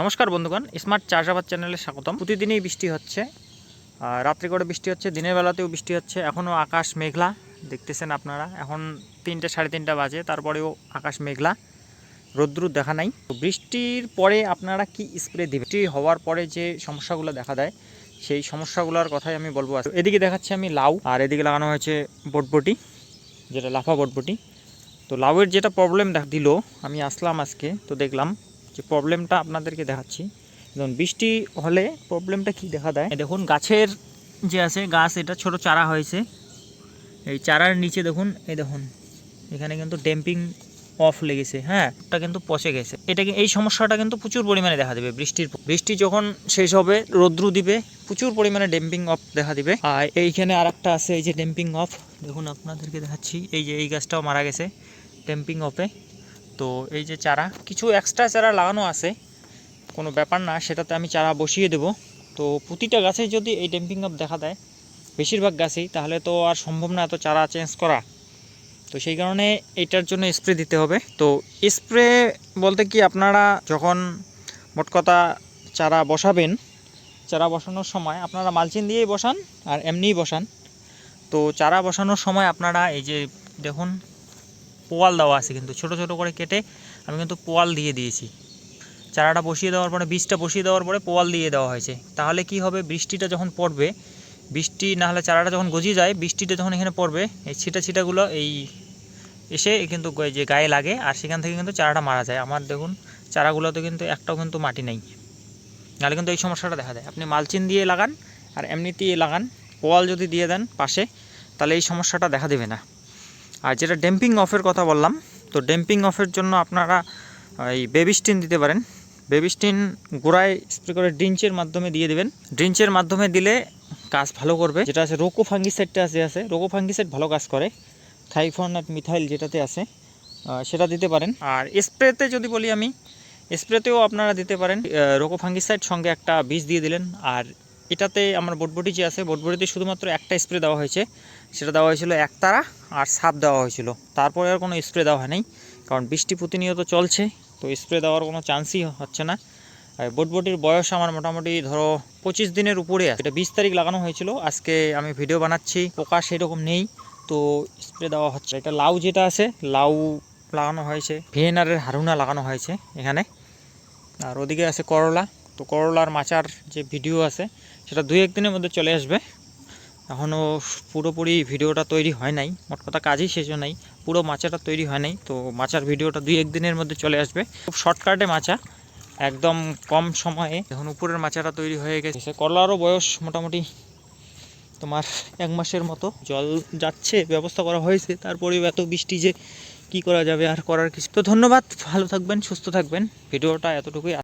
নমস্কার বন্ধুগণ, স্মার্ট চাষাবাদ চ্যানেলে স্বাগতম। প্রতিদিনই বৃষ্টি হচ্ছে রাত্রি করে বৃষ্টি হচ্ছে, দিনের বেলাতেও বৃষ্টি হচ্ছে এখনও আকাশ মেঘলা, দেখতেছেন আপনারা। এখন তিনটে, সাড়ে তিনটা বাজে, তারপরেও আকাশ মেঘলা, রোদ্রুর দেখা নাই। তো বৃষ্টির পরে আপনারা কি স্প্রে দিবেন? বৃষ্টি হওয়ার পরে যে সমস্যাগুলো দেখা দেয়, সেই সমস্যাগুলোর কথাই আমি বলব। এদিকে দেখাচ্ছি আমি লাউ, আর এদিকে লাগানো হয়েছে বটবটি, যেটা লাফা বটবটি। তো লাউয়ের যেটা প্রবলেম দিল, আমি আসলাম আজকে, তো দেখলাম যে প্রবলেমটা আপনাদেরকে দেখাচ্ছি। দেখুন, বৃষ্টি হলে প্রবলেমটা কি দেখা দেয়? দেখুন, গাছের যে আছে, গাছ, এটা ছোট চারা হয়েছে। এই চারার নিচে দেখুন, এই দেখুন, এখানে কিন্তু ড্যাম্পিং অফ লেগেছে হ্যাঁ ওটা কিন্তু পচে গেছে। এটা এই সমস্যাটা কিন্তু প্রচুর পরিমাণে দেখা দেবে বৃষ্টির বৃষ্টি যখন শেষ হবে, রৌদ্রু দিবে, প্রচুর পরিমাণে ড্যাম্পিং অফ দেখা দিবে। আর এইখানে আর একটা আছে, এই যে ড্যাম্পিং অফ দেখুন, আপনাদেরকে দেখাচ্ছি, এই যে এই গাছটাও মারা গেছে ড্যাম্পিং অফে তো এই যে চারা, কিছু এক্সট্রা চারা লাগানো আছে। কোনো ব্যাপার না, সেটাতে আমি চারা বসিয়ে দেব। তো প্রতিটা গাছে যদি এই ড্যাম্পিং আপ দেখা দেয়, বেশিরভাগ গাছেই, তাহলে তো আর সম্ভব না এত চারা চেঞ্জ করা। তো সেই কারণে এটার জন্য স্প্রে দিতে হবে। তো স্প্রে বলতে কি, আপনারা যখন মোট কথা চারা বসাবেন, চারা বসানোর সময় আপনারা মালচিন দিয়েই বসান আর এমনিই বসান। তো চারা বসানোর সময় আপনারা এই যে দেখুন পোয়াল দেওয়া আছে কিন্তু, ছোট ছোট করে কেটে আমি কিন্তু পোয়াল দিয়ে দিয়েছি। চারাটা বসিয়ে দেওয়ার পরে, বীজটা বসিয়ে দেওয়ার পরে পোয়াল দিয়ে দেওয়া হয়েছে। তাহলে কি হবে? বৃষ্টিটা যখন পড়বে, বৃষ্টি না হলে চারাটা যখন গজিয়ে যায়, বৃষ্টিটা যখন এখানে পড়বে, এই ছিটা ছিটাগুলো এই এসে কিন্তু যে গায়ে লাগে, আর সেখান থেকে কিন্তু চারাটা মারা যায়। আমার দেখুন, চারাগুলোতে কিন্তু একটাও কিন্তু মাটি নেই। নাহলে কিন্তু এই সমস্যাটা দেখা দেয়। আপনি মালচিন দিয়ে লাগান, আর এমনিতেই লাগান। পোয়াল যদি দিয়ে দেন পাশে, তাহলে এই সমস্যাটা দেখা দেবে না। আর যেটা ড্যাম্পিং অফের কথা বললাম, তো ড্যাম্পিং অফের জন্য আপনারা এই বেবিস্টিন দিতে পারেন। বেবিস্টিন গোড়ায় স্প্রে করে ড্রিঞ্চের মাধ্যমে দিয়ে দেবেন। ড্রিঞ্চের মাধ্যমে দিলে কাজ ভালো করবে। যেটা আছে রোকো ফাঙ্গিসাইডটা আছে আছে। রোকো ফাঙ্গিসাইড ভালো কাজ করে। থাইফন আর মিথাইল যেটাতে আছে সেটা দিতে পারেন। আর স্প্রেতে যদি বলি আমি, স্প্রেতেও আপনারা দিতে পারেন রোকো ফাঙ্গিসাইড সঙ্গে একটা বীজ দিয়ে দিলেন। আর এটাতে আমার বটবটি যে আছে, বটবটিতে শুধুমাত্র একটা স্প্রে দেওয়া হয়েছে। সেটা দেওয়া হয়েছিল একতারা আর সাপ দেওয়া হয়েছিল। তারপরে আর কোনো স্প্রে দেওয়া হয়নি, কারণ বৃষ্টি প্রতিনিয়ত চলছে, তো স্প্রে দেওয়ার কোনো চান্সই হচ্ছে না। আর বটবটির বয়স আমার মোটামুটি ধরো পঁচিশ দিনের উপরে আছে। এটা বিশ তারিখ লাগানো হয়েছিল, আজকে আমি ভিডিও বানাচ্ছি পোকা সেরকম নেই, তো স্প্রে দেওয়া হচ্ছে। এটা লাউ যেটা আছে, লাউ লাগানো হয়েছে ভিয়েনারের হারুনা লাগানো হয়েছে এখানে। আর ওদিকে আছে করলা। তো করলার মাচার যে ভিডিও আছে, সেটা দুই একদিনের মধ্যে চলে আসবে। এখনও পুরোপুরি ভিডিওটা তৈরি হয় নাই। মোট কথা কাজই শেষ নাই। পুরো মাচাটা তৈরি হয় নাই, তো মাচার ভিডিওটা দুই একদিনের মধ্যে চলে আসবে। খুব শর্টকাটে মাচা, একদম কম সময়ে। এখন উপরের মাচাটা তৈরি হয়ে গেছে। করলারও বয়স মোটামুটি তোমার এক মাসের মতো। জল যাচ্ছে, ব্যবস্থা করা হয়েছে, তারপরেও এত বৃষ্টি যে কি করা যাবে আর করার কিছু তো ধন্যবাদ, ভালো থাকবেন, সুস্থ থাকবেন। ভিডিওটা এতটুকুই।